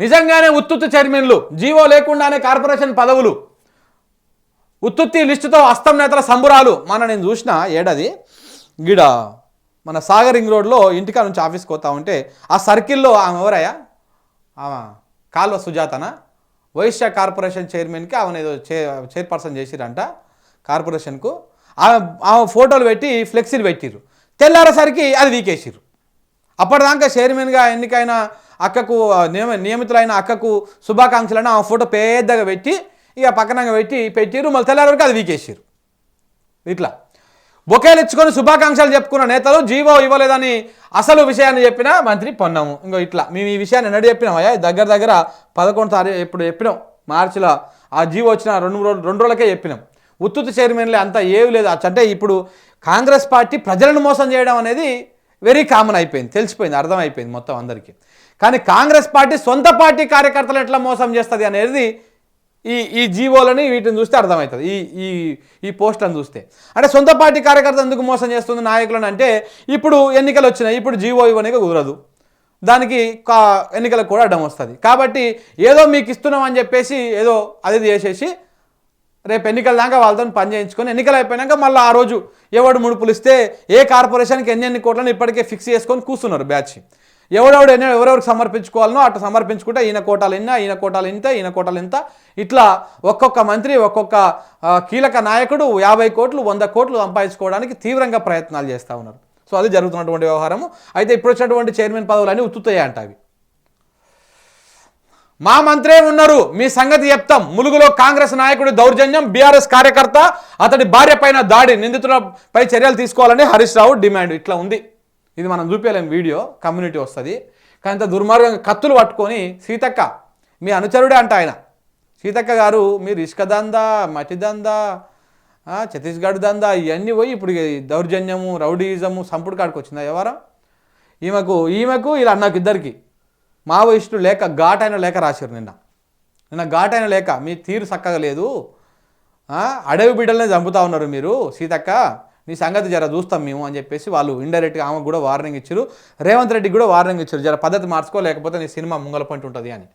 నిజంగానే ఉత్తుత్తు చైర్మన్లు జీవో లేకుండానే కార్పొరేషన్ పదవులు. ఉత్తుత్తి లిస్టుతో అస్తం నేతల సంబురాలు. మన నేను చూసిన ఏడాది? గిడ మన సాగర్ రింగ్ రోడ్లో ఇంటికా నుంచి ఆఫీస్కి పోతా ఉంటే ఆ సర్కిల్లో ఆమె ఎవరయ్యా? ఆమె కాల్వ సుజాతనా? వైశ్య కార్పొరేషన్ చైర్మన్కి ఆమెను ఏదో చే చైర్పర్సన్ చేసిరంట కార్పొరేషన్కు. ఆమె ఆమె ఫోటోలు పెట్టి ఫ్లెక్సీలు పెట్టిర్రు. తెల్లారేసరికి అది వీకేసిర్రు. అప్పటిదాకా చైర్మన్గా ఎన్నికైన అక్కకు నియమ నియమితులైన అక్కకు శుభాకాంక్షలను ఆ ఫోటో పెద్దగా పెట్టి ఇక పక్కనగా పెట్టి పెట్టిర్రు. మళ్ళీ తెల్లారి వరకు అది వీకేసారు ఇట్లా. బొకేలు ఇచ్చుకొని శుభాకాంక్షలు చెప్పుకున్న నేతలు జీవో ఇవ్వలేదని అసలు విషయాన్ని చెప్పిన మంత్రి పొన్నాము. ఇంకో ఇట్లా. మేము ఈ విషయాన్ని ఎన్నడూ చెప్పినామయ్యా దగ్గర దగ్గర పదకొండు తారీఖు ఇప్పుడు చెప్పినాం. మార్చిలో ఆ జీవో వచ్చిన రెండు రోజులు రెండు రోజులకే చెప్పినాం. ఉత్తుత్తి చైర్మన్లే అంతా ఏవి లేదు. అంటే ఇప్పుడు కాంగ్రెస్ పార్టీ ప్రజలను మోసం చేయడం అనేది వెరీ కామన్ అయిపోయింది. తెలిసిపోయింది అర్థమైపోయింది మొత్తం అందరికీ. కానీ కాంగ్రెస్ పార్టీ సొంత పార్టీ కార్యకర్తలు ఎట్లా మోసం చేస్తుంది అనేది ఈ ఈ జీవోలని వీటిని చూస్తే అర్థమవుతుంది. ఈ ఈ ఈ పోస్టులను చూస్తే. అంటే సొంత పార్టీ కార్యకర్త ఎందుకు మోసం చేస్తుంది నాయకులను అంటే ఇప్పుడు ఎన్నికలు వచ్చినాయి ఇప్పుడు జీవో ఇవ్వడానికి కుదరదు. దానికి కా ఎన్నికలకు కూడా అడ్డం వస్తుంది. కాబట్టి ఏదో మీకు ఇస్తున్నాం అని చెప్పేసి ఏదో అది చేసేసి రేపు ఎన్నికల దాకా వాళ్ళతో పని చేయించుకొని ఎన్నికలు అయిపోయినాక మళ్ళీ ఆ రోజు ఎవడు ముడుపులు ఇస్తే ఏ కార్పొరేషన్కి ఎన్ని ఎన్ని కోట్లను ఇప్పటికే ఫిక్స్ చేసుకొని కూర్చున్నారు బ్యాచ్. ఎవడెవడు ఎన్ని ఎవరెవరికి సమర్పించుకోవాలనో అట్లా సమర్పించుకుంటే ఈయన కోటాలు ఎన్న ఈయన కోటాలు ఇంత ఈయన కోటాలు ఇంత. ఇట్లా ఒక్కొక్క మంత్రి ఒక్కొక్క కీలక నాయకుడు యాభై కోట్లు వంద కోట్లు సంపాదించుకోవడానికి తీవ్రంగా ప్రయత్నాలు చేస్తూ ఉన్నారు. సో అది జరుగుతున్నటువంటి వ్యవహారము. అయితే ఇప్పుడు వచ్చినటువంటి చైర్మన్ పదవులు అన్నీ ఉత్తుతాయి అంట అవి. మా మంత్రే ఉన్నారు మీ సంగతి చెప్తాం. ములుగులో కాంగ్రెస్ నాయకుడి దౌర్జన్యం బీఆర్ఎస్ కార్యకర్త అతడి భార్య పైన దాడి నిందితులపై చర్యలు తీసుకోవాలని హరీష్ రావు డిమాండ్. ఇట్లా ఉంది. ఇది మనం చూపించలేం వీడియో కమ్యూనిటీ వస్తుంది. కానీ ఇంత దుర్మార్గంగా కత్తులు పట్టుకొని సీతక్క మీ అనుచరుడే అంట ఆయన. సీతక్క గారు మీరు ఇసుక దందా మటి దందా ఛత్తీస్గఢ్ దందా ఇవన్నీ పోయి ఇప్పుడు దౌర్జన్యము రౌడీయిజము సంపుడు కాడికి వచ్చిందా వ్యవహారం? ఈమెకు ఈమెకు ఇలా అన్నకు ఇద్దరికి. మావోయిస్టులు లేక ఘాటైన లేఖ రాశారు నిన్న. నిన్న ఘాటైన లేఖ మీ తీరు చక్కగా లేదు. అడవి బిడ్డలనే చంపుతా ఉన్నారు మీరు. సీతక్క నీ సంగతి జర చూస్తాం మేము అని చెప్పేసి వాళ్ళు ఇండైరెక్ట్గా ఆమెకు కూడా వార్నింగ్ ఇచ్చారు. రేవంత్ రెడ్డికి కూడా వార్నింగ్ ఇచ్చారు. జర పద్ధతి మార్చుకో లేకపోతే నీ సినిమా ముంగల పంట ఉంటుంది అని.